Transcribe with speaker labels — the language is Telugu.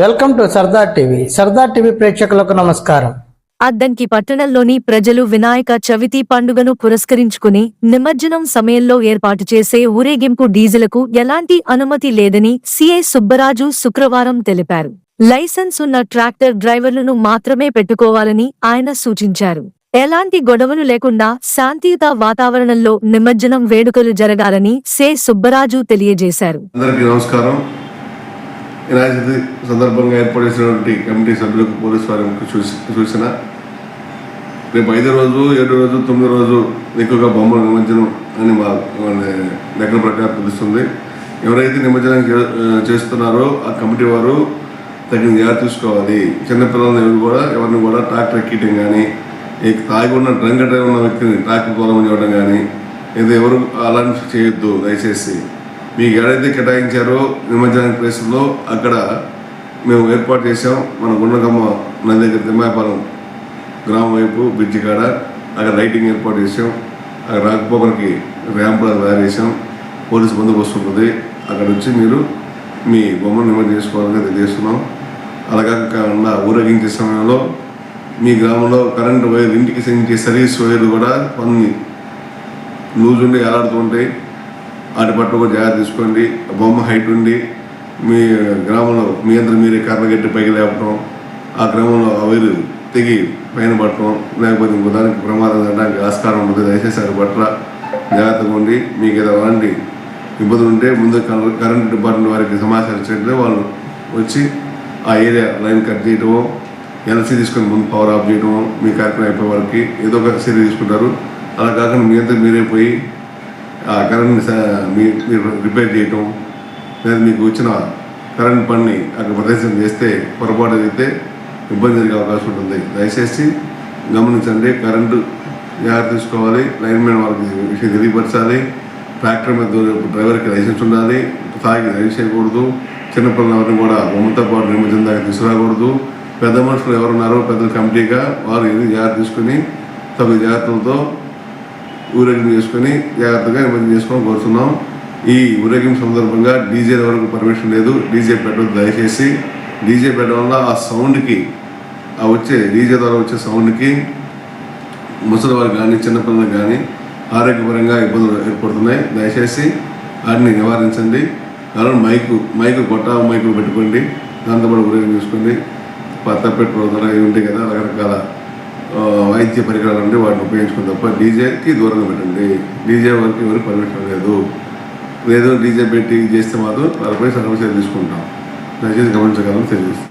Speaker 1: Welcome to Sardar TV. Sardar TV ప్రేక్షకులకు నమస్కారం.
Speaker 2: అద్దంకి పట్టణంలోని ప్రజలు వినాయక చవితి పండుగను పురస్కరించుకుని నిమజ్జనం సమయంలో ఏర్పాటు చేసే ఊరేగింపు డీజిలకు ఎలాంటి అనుమతి లేదని సిఐ సుబ్బరాజు శుక్రవారం తెలిపారు. లైసెన్స్ ఉన్న ట్రాక్టర్ డ్రైవర్లను మాత్రమే పెట్టుకోవాలని ఆయన సూచించారు. ఎలాంటి గొడవలు లేకుండా శాంతియుత వాతావరణంలో నిమజ్జనం వేడుకలు జరగాలని సే సుబ్బరాజు తెలియజేశారు.
Speaker 3: అందరికీ నమస్కారం. వినాయక సందర్భంగా ఏర్పాటు చేసినటువంటి కమిటీ సభ్యులకు పోలీసు వారికి చూసి చూసిన రేపు ఐదో రోజు ఏడో రోజు తొమ్మిదో రోజు ఎక్కువగా బొమ్మల నిమజ్జనం అని మా మన లెక్కల ప్రకారం తెలుస్తుంది. ఎవరైతే నిమజ్జనం చే- చేస్తున్నారో ఆ కమిటీ వారు తగిన జాగ్రత్త తీసుకోవాలి. చిన్నపిల్లలను ఎవరు కూడా ఎవరిని కూడా ట్రాక్టర్ ఎక్కియటం కానీ ఈ తాగి ఉన్న డ్రంక్ డ్రైవర్ ఉన్న వ్యక్తిని ట్రాక్టర్ దూరం ఇవ్వడం కానీ లేదా ఎవరు అలాంటి చేయొద్దు దయచేసి. మీకు ఎక్కడైతే కేటాయించారో నిమజ్జన ప్లేస్లో అక్కడ మేము ఏర్పాటు చేసాం మన గుండకమ్మ నది దగ్గర తిమ్మాయపాలెం గ్రామం వైపు బ్రిడ్జి కాడ అక్కడ లైటింగ్ ఏర్పాటు చేసాం అక్కడ రాకపోకలకి ర్యాంప్ తయారు చేసాం పోలీసు బందోబస్తు ఉంటుంది. అక్కడ నుంచి మీరు మీ బొమ్మను నిమజ్జనం చేసుకోవాలని తెలియజేస్తున్నాం. అలాగకుండా ఊరేగించే సమయంలో మీ గ్రామంలో కరెంటు వైర్ ఇంటికి సంబంధించే సర్వీస్ వైర్లు కూడా కొన్ని లూజ్ ఉండి ఎలాడుతూ ఉంటాయి వాటి పట్ల కూడా జాగ్రత్త తీసుకోండి. బొమ్మ హైట్ ఉండి మీ గ్రామంలో మీ అందరూ మీరే కర్ర గట్టి పైకి లేపటం ఆ క్రమంలో ఆ వైరు తెగి పైన పట్టడం లేకపోతే ఇంకో దానికి ప్రమాదం జరగడానికి ఆస్కారం ఉంటుంది. దయచేసి వాటి పట్ల జాగ్రత్తగా ఉండి మీకు ఏదో అలాంటి ఇబ్బందులు ఉంటే ముందు కరెంట్ డిపార్ట్మెంట్ వారికి సమాచారం ఇచ్చినట్లే వాళ్ళు వచ్చి ఆ ఏరియా లైన్ కట్ చేయటమో ఎల్సీ తీసుకొని ముందు పవర్ ఆఫ్ చేయడము మీ కార్యక్రమం అయిపోయే వారికి ఏదో ఒక చర్య తీసుకుంటారు. అలా కాకుండా మీ అంతా మీరే పోయి ఆ కరెంట్ని స- మీ- మీరు రిపేర్ చేయటం లేదా మీకు వచ్చిన కరెంట్ పని అక్కడ ప్రదర్శన చేస్తే పొరపాటు అయితే ఇబ్బంది జరిగే అవకాశం ఉంటుంది. దయచేసి గమనించండి కరెంటు జాగ్రత్త తీసుకోవాలి. లైన్మెన్ వాళ్ళకి విషయం తెలియపరచాలి. ట్రాక్టర్ మీద డ్రైవర్కి లైసెన్స్ ఉండాలి. తాగి రైడ్ చేయకూడదు. చిన్నపిల్లలు ఎవరిని కూడా బొమ్మతో పాటు నిమజ్జనం దాకా తీసుకురాకూడదు. పెద్ద మనుషులు ఎవరున్నారో పెద్ద కమిటీగా వారు ఇది జాగ్రత్త తీసుకుని తగు జాగ్రత్తలతో ఊరేగింపు చేసుకొని జాగ్రత్తగా నిమజ్జనం చేసుకొని కోరుతున్నాం. ఈ ఊరేగింపు సందర్భంగా డీజే వరకు పర్మిషన్ లేదు డీజే పెట్టవద్దు దయచేసి డీజే పెట్టడం వల్ల ఆ సౌండ్కి ఆ వచ్చే డీజే ద్వారా వచ్చే సౌండ్కి ముసలి వారు కానీ చిన్నపిల్లలకు కానీ ఆరోగ్యపరంగా ఇబ్బందులు ఏర్పడుతున్నాయి. దయచేసి వాటిని నివారించండి. కారణం మైకు మైకు కొట్ట మైకు పెట్టుకోండి. దాంతో పాటు ఊరేగింపు చేసుకోండి. పత్త పెట్టుకోవడం ఇవి ఉంటాయి కదా రకరకాల వాణిజ్య వైద్య పరికరాలు ఉంటే వాటిని ఉపయోగించుకుని తప్ప డీజేకి దూరంగా పెట్టండి డీజే వరకు ఎవరు పర్మిషన్ లేదు. లేదు డీజే పెట్టి చేస్తే మాత్రం వాళ్ళపై సర్వీస్ తీసుకుంటాం. దయచేసి గమనించగలం తెలియజేస్తాం